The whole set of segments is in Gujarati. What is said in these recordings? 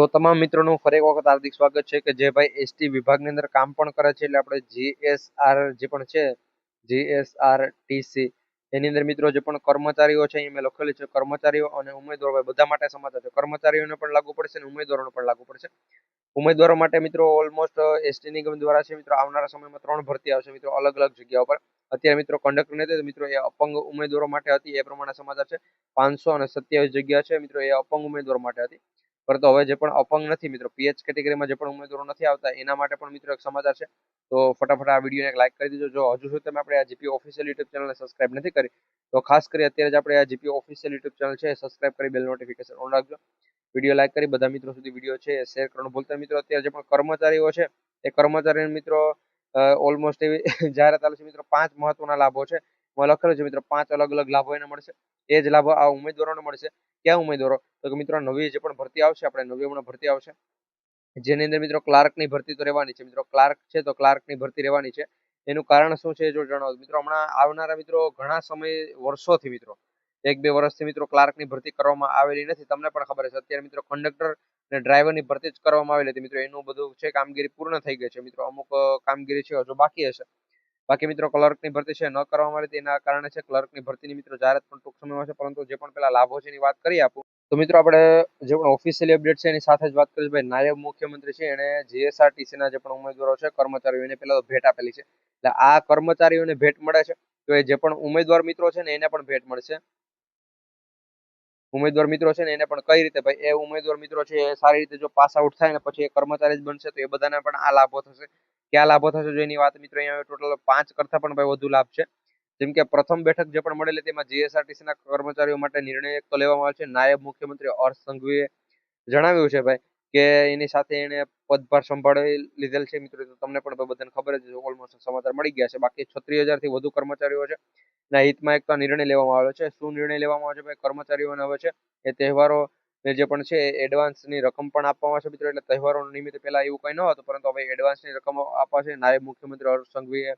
તો તમામ મિત્રોનું ફરી એક વખત હાર્દિક સ્વાગત છે કે જે ભાઈ એસટી વિભાગની અંદર કામ પણ કરે છે, એટલે આપણે જીએસઆર જે પણ છે જીએસઆર એની અંદર મિત્રો જે પણ કર્મચારીઓ છે અહીં મેં લખેલું છે કર્મચારીઓ અને ઉમેદવારો બધા માટે સમાચાર છે. કર્મચારીઓને પણ લાગુ પડશે અને ઉમેદવારોને પણ લાગુ પડશે. ઉમેદવારો માટે મિત્રો ઓલમોસ્ટ એસટી નિગમ દ્વારા છે મિત્રો આવનારા સમયમાં ત્રણ ભરતી આવશે મિત્રો અલગ અલગ જગ્યાઓ પર અત્યારે મિત્રો કંડક્ટર નથી મિત્રો એ અપંગ ઉમેદવારો માટે હતી, એ પ્રમાણે સમાચાર છે. પાંચસો અને સત્યાવીસ જગ્યા છે મિત્રો એ અપંગ ઉમેદવારો માટે હતી. પરંતુ હવે જે પણ અપંગ નથી મિત્રો પીએચ કેટેગરીમાં જે પણ ઉમેદવારો નથી આવતા, એના માટે પણ મિત્રો એક સમાચાર છે. તો ફટાફટ આ વિડીયોને એક લાઈક કરી દેજો. જો હજુ સુધી તમે આપણે આ જીપી ઓફિશિયલ યુટ્યુબ ચેનલને સબસ્ક્રાઇબ નથી કરી, તો ખાસ કરી અત્યારે જ આપણે આ જીપી ઓફિશિયલ યુટ્યુબ ચેનલ છે સબસ્ક્રાઇબ કરી બેલ નોટિફિકેશન ઓન રાખજો. વીડિયો લાઈક કરી બધા મિત્રો સુધી વીડિયો છે શેર કરવાનું ભૂલતા મિત્રો. અત્યારે જે પણ કર્મચારીઓ છે, એ કર્મચારી મિત્રો ઓલમોસ્ટ એવી જાહેરાત આલે છે મિત્રો, પાંચ મહત્વના લાભો છે. એમાં લખેલું છે મિત્રો. પાંચ અલગ અલગ લાભો એને મળશે. એ જ લાભો આ ઉમેદવારોને મળશે. ક્યાં ઉમેદવારો? તો કે મિત્રો, નવી જે પણ ભરતી આવશે, આપણે નવી હમણાં ભરતી આવશે. જેની અંદર મિત્રો ક્લાર્કની ભરતી તો રહેવાની છે. મિત્રો, ક્લાર્ક છે તો ક્લાર્કની ભરતી રહેવાની છે. એનું કારણ શું છે જો જણાવો. મિત્રો, હમણાં આવનારા મિત્રો ઘણા સમય, વર્ષોથી મિત્રો, એક બે વર્ષથી મિત્રો ક્લાર્કની ભરતી કરવામાં આવેલી નથી. તમને પણ ખબર છે અત્યારે મિત્રો કંડક્ટર અને ડ્રાઈવરની ભરતી જ કરવામાં આવેલી હતી. મિત્રો, એનું બધું છે કામગીરી પૂર્ણ થઈ ગઈ છે. મિત્રો, અમુક કામગીરી છે, હજુ બાકી હશે. બાકી મિત્રો ક્લર્કની ભરતી છે ન કરવામાં આવી તેના કારણે છે ક્લર્કની ભરતીની મિત્રો જાહેરાત પણ ટૂંક સમયમાં છે, પરંતુ જે પણ પેલા લાભો છે એની વાત કરી આપું. તો મિત્રો આપણે જે પણ ઓફિશિયલી અપડેટ છે એની સાથે જ વાત કરીશું ભાઈ નાયબ મુખ્યમંત્રી છે એને જીએસઆરટીસીના જે પણ ઉમેદવારો છે, કર્મચારીઓને તો ભેટ આપેલી છે. એટલે આ કર્મચારીઓને ભેટ મળે છે, તો એ જે પણ ઉમેદવાર મિત્રો છે ને એને પણ ભેટ મળશે. ઉમેદવાર મિત્રો છે ને એને પણ કઈ રીતે ભાઈ એ ઉમેદવાર મિત્રો છે એ સારી રીતે જો પાસ આઉટ થાય ને પછી એ કર્મચારી જ બનશે, તો એ બધાને પણ આ લાભો થશે. ક્યાં લાભો થશે જો એની વાત મિત્રો અહીંયા ટોટલ પાંચ કરતા પણ ભાઈ વધુ લાભ છે. જેમ કે પ્રથમ બેઠક જે પણ મળેલી, તેમાં જીએસઆરટીસી ના કર્મચારીઓ માટે નિર્ણય તો લેવામાં આવે છે. નાયબ મુખ્યમંત્રી હર્ષ સંઘવીએ જણાવ્યું છે ભાઈ કે એની સાથે એને પદભાર સંભાળી લીધેલ છે. મિત્રો, તો તમને પણ બધાને ખબર જ ઓલમોસ્ટ સમાચાર મળી ગયા છે. બાકી છત્રીસથી વધુ કર્મચારીઓ છે. ના હિતમાં એક નિર્ણય લેવામાં આવ્યો છે. શું નિર્ણય લેવામાં આવ્યો છે ભાઈ? કર્મચારીઓને હવે છે એ તહેવારો ને જે પણ છે ની રકમ પણ આપવામાં આવશે મિત્રો, એટલે તહેવારો નિમિત્તે પહેલા એવું કંઈ ન હતું, પરંતુ હવે એડવાન્સની રકમ છે. નાયબ મુખ્યમંત્રી હર્ષ સંઘવીએ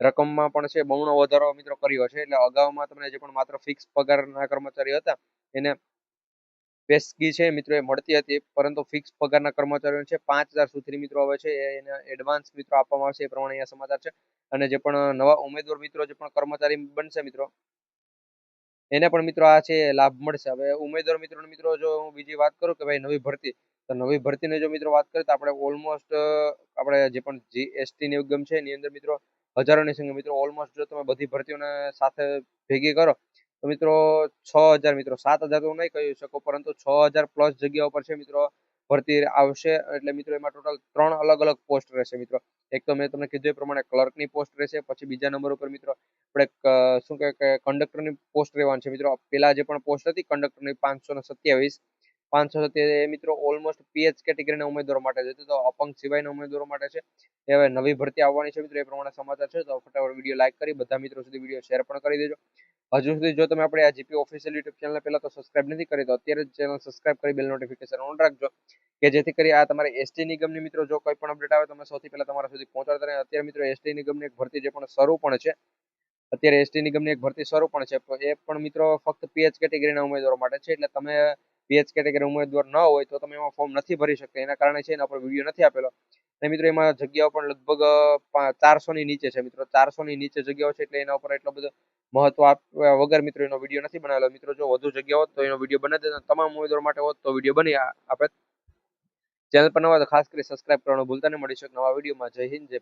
રકમમાં પણ છે બમણો વધારો મિત્રો કર્યો છે, એટલે અગાઉમાં તમને જે પણ માત્ર ફિક્સ પગારના કર્મચારીઓ હતા, એને પેસ્કી છે મિત્રો એ મળતી હતી, પરંતુ ફિક્સ પગારના કર્મચારીઓ છે પાંચ હજાર સુધી મિત્રો હવે છે એને એડવાન્સ મિત્રો આપવામાં આવશે, એ પ્રમાણે અહીંયા સમાચાર છે. અને જે પણ નવા ઉમેદવાર મિત્રો, જે પણ કર્મચારી બનશે મિત્રો એને પણ મિત્રો આ છે, લાભ મળશે. હવે ઉમેદવાર મિત્રો મિત્રો જો હું બીજી વાત કરું કે ભાઈ નવી ભરતી, તો નવી ભરતીની જો મિત્રો વાત કરીએ તો આપણે ઓલમોસ્ટ આપણે જે પણ જીએસટી નિગમ છે, એની અંદર મિત્રો હજારોની સંખ્યા મિત્રો ઓલમોસ્ટ જો તમે બધી ભરતીઓને સાથે ભેગી કરો, તો મિત્રો છ હજાર મિત્રો, સાત હજાર તો નહીં કહી શકો, પરંતુ છ હજાર પ્લસ જગ્યાઓ પર છે મિત્રો ભરતી આવશે. એટલે મિત્રો, એમાં ટોટલ ત્રણ અલગ અલગ પોસ્ટ રહેશે મિત્રો. એક તો મેં તમને કીધું એ પ્રમાણે ક્લર્કની પોસ્ટ રહેશે, પછી બીજા નંબર ઉપર મિત્રો, આપણે શું કહેવાય કે કંડક્ટરની પોસ્ટ રહેવાની છે મિત્રો. પેલા જે પણ પોસ્ટ હતી કંડક્ટરની પાંચસો ને સત્યાવીસ. પાંચસો સત્યાવીસ મિત્રો ઓલમોસ્ટ પીએચ કેટેગરીના ઉમેદવારો માટે છે. તો અપંગ સિવાયના ઉમેદવારો માટે છે. એ હવે નવી ભરતી આવવાની છે મિત્રો, એ પ્રમાણે સમાચાર છે. તો ફટાફટ વીડિયો લાઇક કરી, બધા મિત્રો સુધી વીડિયો શેર પણ કરી દેજો. હજુ સુધી જો તમે આપણે આ જીપી ઓફિશિયલ યુટ્યુબ ચેનલ પહેલાં તો સબસ્ક્રાઇબ નથી કરી, તો અત્યારે ચેનલ સબસ્ક્રાઇબ કરી બેલ નોટિફિકેશન ઓન રાખજો, કે જેથી કરી આ તમારે એસટી નિગમની મિત્રો જો કોઈ પણ અપડેટ આવે તમે સૌથી પહેલાં તમારા સુધી પહોંચાડતા રહે અત્યારે મિત્રો એસટી નિગમની એક ભરતી જે પણ શરૂ પણ છે, અત્યારે એસટી નિગમની એક ભરતી શરૂ પણ છે એ પણ મિત્રો ફક્ત પીએચ કેટેગરીના ઉમેદવારો માટે છે, એટલે તમે પીએચ કેટેગરી ઉમેદવાર ન હોય તો તમે એમાં ફોર્મ નથી ભરી શકતા. એના કારણે છે એના પર વીડિયો નથી આપેલો. અને મિત્રો, એમાં જગ્યાઓ પણ લગભગ ચારસોની નીચે છે. મિત્રો, ચારસોની નીચે જગ્યાઓ છે એટલે એના ઉપર એટલો બધો મહત્વ આપ્યા વગર મિત્રો એનો વીડિયો નથી બનાવેલો. મિત્રો, જો વધુ જગ્યા હોત તો એનો વીડિયો બનાવી દેતો તમામ ઉમેદવારો માટે હોત તો વીડિયો બની આ- આપે ચેનલ પર નવા તો ખાસ કરી સબસ્ક્રાઇબ કરવાનું ભૂલતા નહીં. મળી શકે નવા વિડીયોમાં જય હિન્દ, જય